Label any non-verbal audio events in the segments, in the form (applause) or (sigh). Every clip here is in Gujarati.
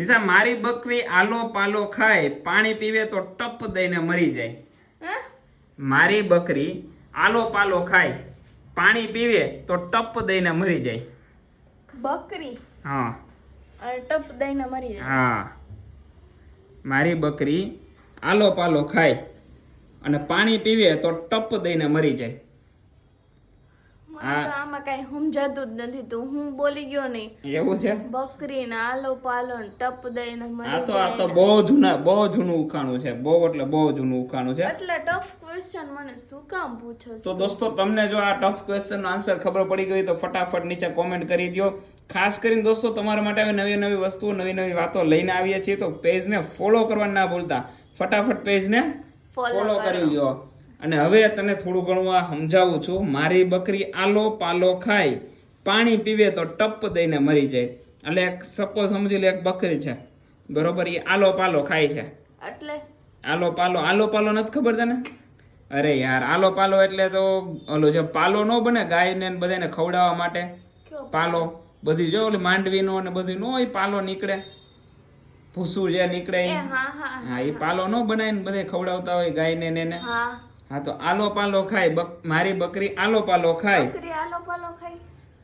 નિશા મારી બકરી આલો પાલો ખાય પાણી પીવે તો ટપ દઈને મરી જાય. હા? મારી બકરી આલો પાલો ખાય પાણી પીવે તો ટપ દઈને મરી જાય. બકરી? હા. ટપ દઈને મરી જાય. હા. મારી બકરી આલો પાલો ખાય અને પાણી પીવે તો ટપ દઈને મરી જાય. આમાં કઈ સમજાતું જ નથી. તું હું બોલી ગયો નહીં. એવું છે? બકરી ને આલો પાલો ને ટપ દઈને આ તો આ તો બહુ જૂના બહુ જૂનું ઉખાણું છે. બહુ એટલે બહુ જૂનું ઉખાણું છે. એટલે ટફ ક્વેશ્ચન મને શું કામ પૂછો તો દોસ્તો તમને જો આ ટફ ક્વેશ્ચનનો આન્સર ખબર પડી ગઈ તો ફટાફટ નીચે કોમેન્ટ કરી દો ખાસ કરીને દોસ્તો તમારા માટે આવી નવી નવી વસ્તુઓ નવી નવી વાતો લઈને આવીએ છીએ તો પેજને ફોલો કરવા ના ભૂલતા. ફટાફટ પેજને ને ફોલો કરી. લ્યો અને હવે તને થોડું ઘણું આ સમજાવું છું. મારી બકરી આલો પાલો ખાય. પાણી પીવે તો ટપ દઈને મરી જાય. એટલે સપોઝ સમજી લે એક બકરી છે. બરોબર એ આલો પાલો ખાય છે. એટલે? આલો પાલો આલો પાલો નથી ખબર તને? અરે યાર આલો પાલો એટલે તો ઓલો જે પાલો ન બને ગાયને ને બધાને ખવડાવવા માટે. પાલો? બધી જો ઓલી માંડવીનો ને બધું નો એ પાલો નીકળે. ભૂસું જે નીકળે એ હા એ પાલો ન બનાવીને બધે ખવડાવતા હોય ગાયને ને. હા. હા તો આલો પાલો ખાય મારી બકરી આલો પાલો ખાય. બકરી આલો પાલો ખાય.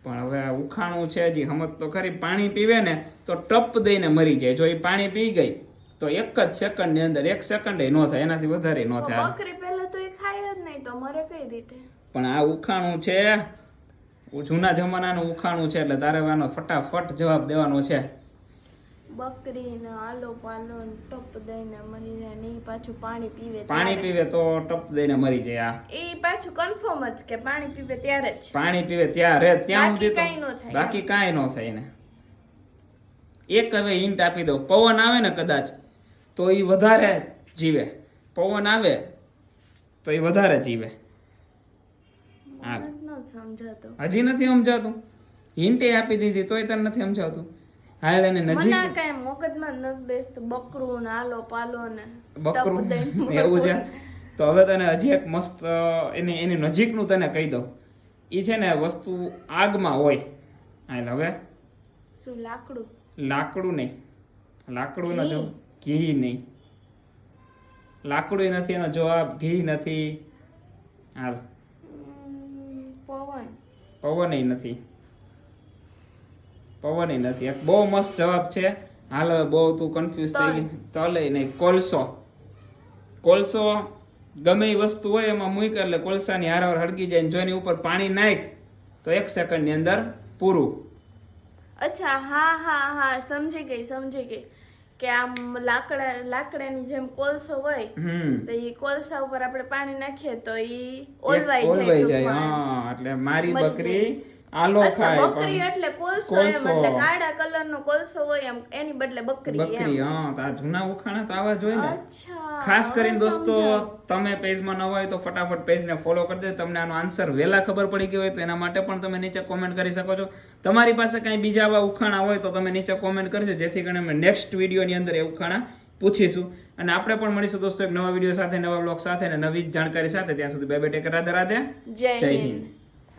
પણ હવે આ ઉખાણું છે હજી હમત તો ખરી. પાણી પીવે ને તો ટપ દઈને મરી જાય. જો એ પાણી પી ગઈ તો એક જ સેકન્ડની અંદર એક સેકન્ડ ન થાય. એનાથી વધારે ન થાય. બકરી પહેલા તો એ ખાય જ નહીં તો મરે કઈ રીતે? પણ આ ઉખાણું છે. જૂના જમાનાનું ઉખાણું છે એટલે તારે આનો ફટાફટ જવાબ દેવાનો છે. બકરી ને આલો પાલો ટપ દઈને મરી જાય ને પાછું પાણી પીવે પાણી પીવે તો ટપ દઈને મરી જાય આ. એ પાછું કન્ફર્મ જ કે પાણી પીવે ત્યારે જ. પાણી પીવે ત્યારે ત્યાં સુધી કાંઈ ન થાય. બાકી કાંઈ ન થાય ને એક હવે હિન્ટ આપી દઉં. પવન આવે ને કદાચ તો એ વધારે જીવે. પવન આવે તો એ વધારે જીવે. હજી નથી સમજાતું. હિન્ટે આપી દીધી તોય તને નથી સમજાતું. હાલ એને નજીક મને કાઈ મગજમાં ન બેસતું. બકરું ને આલો પાલો ને બકરું? (laughs) એવું છે? તો હવે તને હજી એક મસ્ત એની એની નજીકનું તને કહી દઉં. એ છે ને વસ્તુ આગમાં હોય. હાલ હવે. શું લાકડું? લાકડું નહીં. લાકડું ન નથી ઘી નહીં. લાકડું નથી એનો જવાબ ઘી નથી. હાલ. પવન. પવન નથી. પવન નથી. એક બહુ મસ્ત જવાબ છે. હાલ બહુ તું કન્ફ્યુઝ થઈ ગઈ. તલે. નહીં કોલસો. કોલસો ગમે એ વસ્તુ હોય એમાં મૂક એટલે કોલસાની હારાવર હળગી જાય જો એની ઉપર પાણી નાખ તો એક સેકન્ડની અંદર પૂરું. અચ્છા હા હા હા સમજી ગઈ સમજી ગઈ. કે આમ લાકડા લાકડાની જેમ કોલસો હોય તો એ કોલસા ઉપર આપણે પાણી નાખીએ તો એ ઓલવાઈ જાય હા એટલે મારી બકરી આલો ખાય બકરી એટલે કોલસો એમ એટલે કાળા કલરનો કોલસો હોય એમ એની બદલે બકરી બકરી હા તો આ જૂના ઉખાણા તો આવા જ હોય ને. અચ્છા ખાસ કરીને દોસ્તો તમે પેજમાં નવા હોય તો ફટાફટ પેજને ફોલો કરી દે. તમને આનો આન્સર વહેલા ખબર પડી ગયો હોય તો એના માટે પણ તમે નીચે કોમેન્ટ કરી શકો છો. તમારી પાસે કાંઈ બીજા આવા ઉખાણા હોય તો તમે નીચે કોમેન્ટ કરજો જેથી કરીને અમે નેક્સ્ટ વિડીયોની અંદર એ ઉખાણા પૂછીશું. અને આપણે પણ મળીશું દોસ્તો એક નવા વીડિયો સાથે નવા બ્લોગ સાથે અને નવી જાણકારી સાથે. ત્યાં સુધી બે બે ટેક રાધે રાધે જય હિન્દ.